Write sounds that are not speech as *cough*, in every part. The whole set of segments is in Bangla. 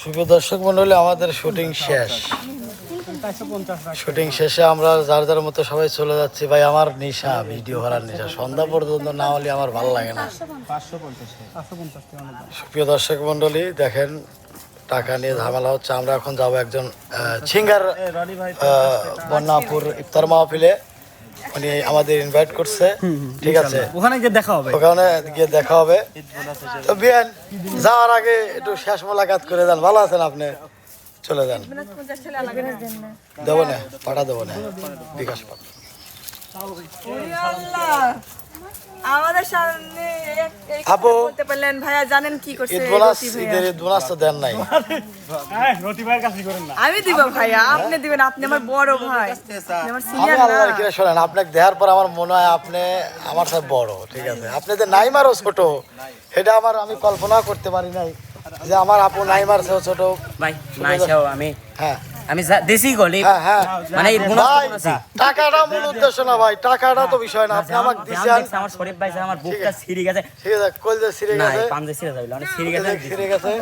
সুপ্রিয় দর্শক মন্ডলী, আমাদের শুটিং শেষ। শুটিং শেষে আমরা যার যার মতো সবাই চলে যাচ্ছি। ভাই, আমার নেশা, ভিডিও করার নেশা। সন্ধ্যা পর্যন্ত না হলে আমার ভালো লাগে না। সুপ্রিয় দর্শক মন্ডলী, দেখেন, টাকা নিয়ে ঝামেলা হচ্ছে। আমরা এখন যাব একজন সিঙ্গার বন্যাপুর ইফতার মাহফিলে। উনি আমাদের ইনভাইট করছে। ঠিক আছে। ওখানে গিয়ে দেখা হবে। ওখানে গিয়ে দেখা হবে। তো বিয়ান যাওয়ার আগে একটু শেষ মোলাকাত করে দেন। ভালো আছেন আপনি? চলে যান। দেবো না পাঠা দেবো না। বিকাশ পাঠা। আমাদের সামনে এক- আপু। বলতে পারলেন। ভাইয়া জানেন কি করছে? ঈদ বোনাস ঈদের ঈদ বোনাস তো দেন নাই। রতি ভাইয়ের কাছে করেন না। আমি দিব ভাইয়া। আপনি দিবেন। আপনি আমার বড় ভাই। আমার আমি সিনিয়র আল্লাহর না। কিরে আপনাকে দেওয়ার পর আমার মনে হয় আপনি আমার সাথে বড় ঠিক আছে? আপনি যে নাইমারও ছোট এটা আমার আমি কল্পনা করতে পারি নাই যে আমার আপু নাইমার ছোট। ভাই নাইসাও আমি। হ্যাঁ। আমি দেশি গলি হ্যাঁ হ্যাঁ। মানে। টাকাটা মূল উদ্দেশ্য না ভাই টাকাটা তো বিষয় না। আপনি আমাকে দিছেন। আমার শরীফ ভাই আমার বুকটা ছিঁড়ে গেছে। ঠিক আছে কল যে না গেছে। এই পাঞ্জে ছিঁড়ে যাবে অনেক ছিঁড়ে গেছে। সিরে গেছে।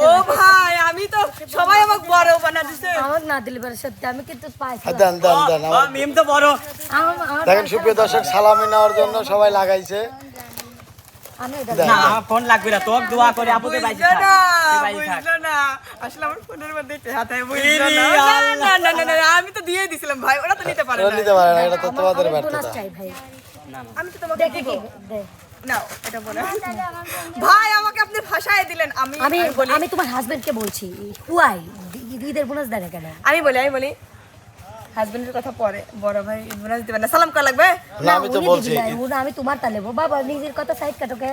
ও ভাই আমি তো সবাই আমাকে বড় বানা দিছে। আমার না দিলে পারে সত্যি আমি কিন্তু পাইছি হ্যাঁ, দেন দেন দেন আমার- তো বড়। দেখেন সুপ্রিয় দর্শক সালামি নেওয়ার জন্য সবাই লাগাইছে। আমি। না ফোন লাগবে না তোর দোয়া করে আপুকে বাইছে না আসলে আমার ফোনের মধ্যে হাতে না না, না না আমি তো দিয়ে দিছিলাম ভাই ওরা তো নিতে পারে না নিতে পারে না এটা তো তোমাদের ব্যর্থতা আমি তো তোমাকে দেখে দিব দে। নাও এটা বলে ভাই আমাকে আপনি ভাষায় দিলেন আমি তোমার হাজবেন্ডকে বলছি হুয়াই ঈদের বোনাস দেয় না কেন আমি বলি আমি বলি হাজবেন্ডের কথা পরে। বড় ভাই বোনাস দিবেন না। সালাম করা লাগবে? না আমি তো বলছি। না, আমি তোমার তালে বাবা নিজের কথা সাইড কাটোকে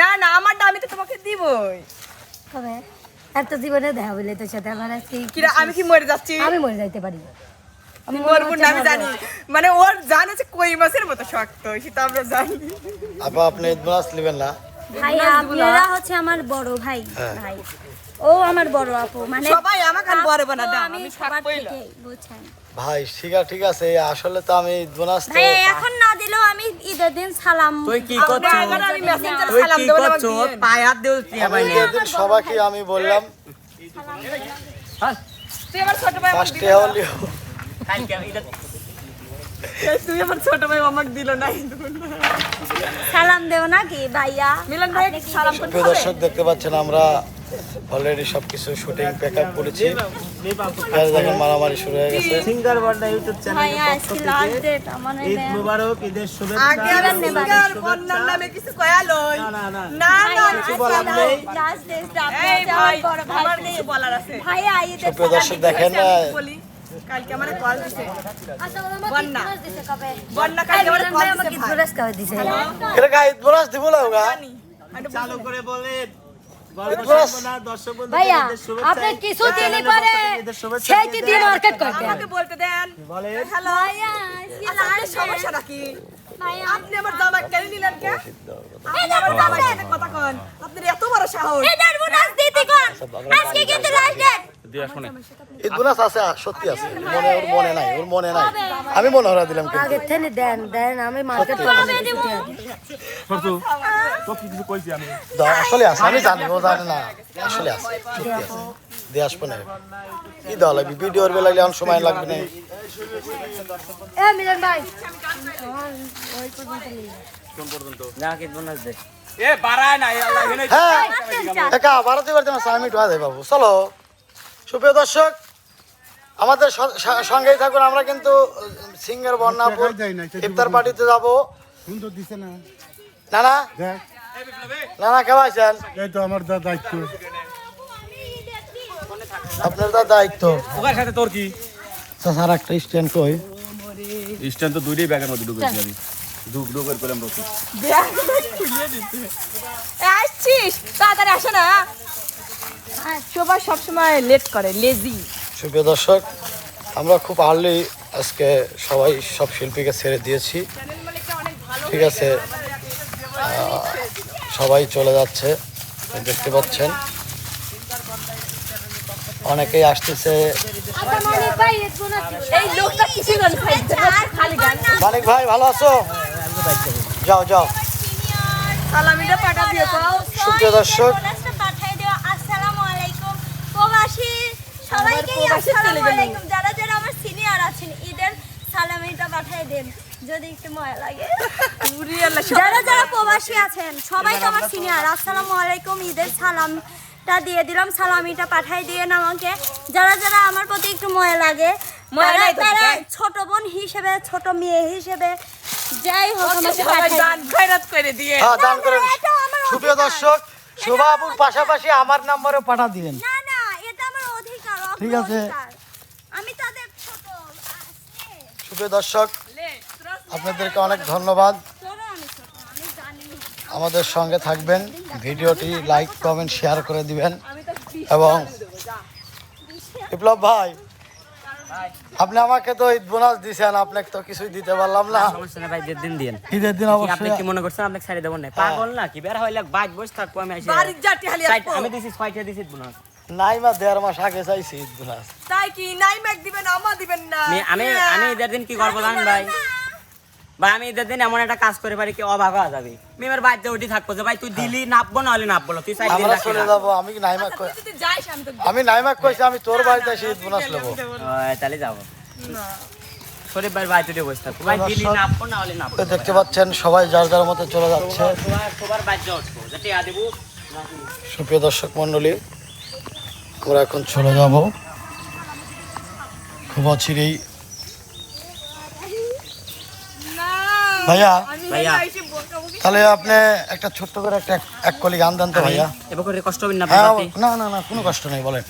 না না আমারটা আমি তো তোমাকে দিবই। কবে? এত জীবনে দেখা বলে তোর সাথে। আমার আজকে কিরা আমি কি মরে যাচ্ছি? আমি মরে যাইতে পারি। আমি মরবো না আমি জানি। মানে ওর জান হচ্ছে কই মাছের মতো শক্ত সেটা আমরা জানি। আপা আপনি ঈদ নেবেন না। ভাই আপনারা হচ্ছে আমার বড় ভাই। হ্যাঁ। ভাই ও আমার বড় আপু মানে সবাই আমাকে বড় বানা দাও আমি সবার থেকে বুঝছেন। ভাই ঠিক আছে ঠিক আছে আসলে তো আমি বোনাস তো ভাই এখন না দিলেও আমি ঈদের দিন সালাম তুই কি আপনার করছ? এবার আমি মেসেঞ্জারে সালাম কি দেবো না দিয়েন। হাত দিও তুই আমি ভাই ঈদের সবাইকে আমি বললাম তুই আমার ছোট ভাই পাঁচটি দিল কালকে ঈদের তুই আমার ছোট ভাই আমাকে দিল না। সালাম দেও নাকি ভাইয়া? মিলন ভাই সালাম করতে হবে? দর্শক দেখতে পাচ্ছেন আমরা অলরেডি সবকিছু শুটিং প্যাক আপ করেছি দেখেন মারামারি শুরু হয়ে গেছে। Singer Banda YouTube channel Eid Mubarak ঈদের শুভেচ্ছা আগে সিঙ্গার বন্যার নামে কিছু কয়ালই না না না। না না কিছু বলার নেই। লাস্ট আমার কিছু বলার আছে। ভাইয়া ঈদের দেখেন কালকে আমার কল দিছে। বন্যা। বন্যা কালকে আমার কল দিছে। দিছে? দিব চালু করে বলেন। ভাইয়া আপনি কিছু দিনই পরে। মার্কেট করতে? আমাকে বলতে দেন। হ্যালো? আজকে আচ্ছা, সমস্যা নাকি আপনি আমার জামা কেন নিলেন কে? আপনি আমার কথা কন। আপনার এত বড় সাহস। কোন। আজকে কিন্তু লাস্ট ডেট আছে সত্যি আছে। মনে ওর মনে নাই ওর মনে নাই। আমি মনে হরা দিলাম কিন্তু। আগে থেকে দেন দেন আমি মার্কেট আসলে আছে আমি জানি ও জানে না। আসলে আছে সত্যি আছে। দিয়ে আসব না। কি দেওয়া লাগবে অনেক সময় লাগবে না। এ মিলন ভাই। না কি বোনাস দে। এ বাড়ায় না আল্লাহ এখানে হ্যাঁ। একা বাড়াতে পারতে না সামি টুয়া দেয় বাবু। চলো। সুপ্রিয় দর্শক আমাদের সঙ্গেই থাকুন। আমরা কিন্তু সিঙ্গার বন্যাপুর ইফতার পার্টিতে যাব। সুন্দর দিছে না। না না না না কেমন আছেন? এই তো আমার দা দায়িত্ব। আপনার দা দায়িত্ব। ওকার সাথে তোর কি? স্যার একটা স্ট্যান্ড কই? স্ট্যান্ড তো দুইটাই ব্যাগের মধ্যে ঢুকেছি আমি ঢুক ঢুক করে পেলাম রসুন এ, আসছিস? তাড়াতাড়ি আসে না। সবাই সবসময় লেট করে লেজি সুপ্রিয় দর্শক আমরা খুব আর্লি আজকে সবাই সব শিল্পীকে ছেড়ে দিয়েছি। ঠিক আছে সবাই চলে যাচ্ছে দেখতে পাচ্ছেন। অনেকেই আসতেছে। এই লোকটা কিছু গান খালি গান। মানিক ভাই ভালো আছো? যাও যাও। সুপ্রিয় দর্শক। বোনাসটা পাঠিয়ে দিও আসসালামু আলাইকুম প্রবাসী সবাইকে আসসালামু আলাইকুম। যারা যারা আমার সিনিয়র আছেন ঈদের সালামিটা পাঠিয়ে দেন যদি একটু মজা লাগে। উড়ি আল্লাহ সব- যারা যারা প্রবাসী আছেন সবাই তো আমার সিনিয়র আসসালামু আলাইকুম ঈদের সালামটা দিয়ে দিলাম সালামিটা পাঠাই দিয়ে আমাকে। যারা যারা আমার প্রতি একটু ময়া লাগে তারা-? ছোট বোন হিসেবে ছোট মেয়ে হিসেবে যাই হোক হ্যাঁ দান করেন। এটাও আমার সুপ্রিয় দর্শক শোভাবুর পাশাপাশি আমার নাম্বারে পাঠা দিবেন না না এটা আমার অধিকার ঠিক আছে। আমি তাদের ছোট আছে সুপ্রিয় দর্শক আপনাদেরকে অনেক ধন্যবাদ। আমাদের সঙ্গে থাকবেন ভিডিওটি লাইক কমেন্ট শেয়ার করে দিবেন এবং বিপ্লব ভাই আপনি আমাকে তো ঈদ বোনাস দিছেন আপনাকে তো কিছুই দিতে পারলাম না। সমস্যা নেই ভাই দেড় দিন দিয়েন। ঈদের দিন কি আপনি কি মনে করছেন আপনাকে ছেড়ে দেবো না? পাগল না কি বের হইলে বাইক বসে থাকব আমি হালি আমি দিছি ছয়টা দিছি বোনাস। নাই মা দেড় মাস আগে চাইছি ঈদ বোনাস। তাই কি নাই ম্যাক দিবেন আমা দিবেন না? আমি আমি ঈদের দিন কি করব জানেন ভাই? ভাই আমি ঈদের দিন এমন একটা কাজ করে পারি কি অভাব হওয়া যাবে। মেয়ের বাড়িতে উঠি থাকব যে ভাই তুই দিলি নাপবো না হলে নাপবো না তুই সাইড আমরা চলে যাব আমি তুই যদি আমি তো আমি নাইমাক কইছি আমি তোর বাড়িতে এসে ঈদ বোনাস নেব। তাহলে যাব। শরীফ ভাই বাড়িতে উঠে বসে থাকব। ভাই দিলি নাপবো না। হলে নাপবো দেখতে পাচ্ছেন সবাই যার যার মতো চলে যাচ্ছে। তোমার সবার বাড়িতে উঠবো আ দেবো। সুপ্রিয় দর্শক মন্ডলী আমরা এখন চলে যাব। খুব অচিরেই। ভাইয়া ভাইয়া। তাহলে আপনি একটা ছোট্ট করে একটা এক কলি গান দেন তো ভাইয়া। এবার করে কষ্ট হবেন না হ্যাঁ না না না কোনো কষ্ট নেই বলেন।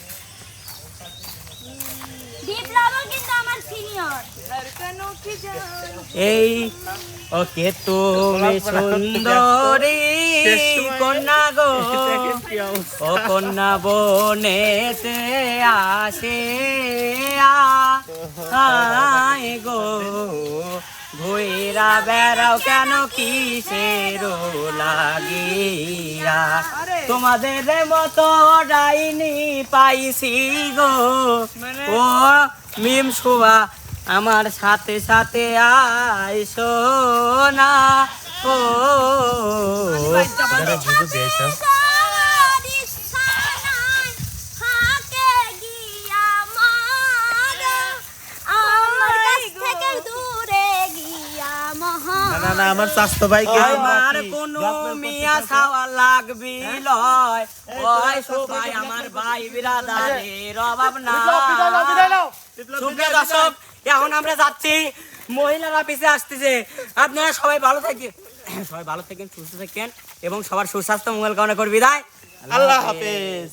এই ওকে তুমি সুন্দরী কন্যা গো। *laughs* ও কন্যা বনেতে আসে আয় গো। ঘুইরা বেড়াও কেন? কিসের লাগিয়া? তোমাদের মতো ডাইনি পাইছি গো। ও মিম শুয়া আমার সাথে সাথে আইসো না। ও না না আমার স্বাস্থ্য ভাইকে আমার কোনো মিয়া লাগবি লয়। ওই সবাই আমার ভাই বিরাদারের অভাব না। সুপ্রিয় দর্শক এখন আমরা যাচ্ছি। মহিলারা পিছিয়ে আসতেছে। আপনারা সবাই ভালো থাকেন সবাই ভালো থাকেন সুস্থ থাকেন এবং সবার সুস্বাস্থ্য মঙ্গল কামনা করবি বিদায়। আল্লাহ হাফেজ।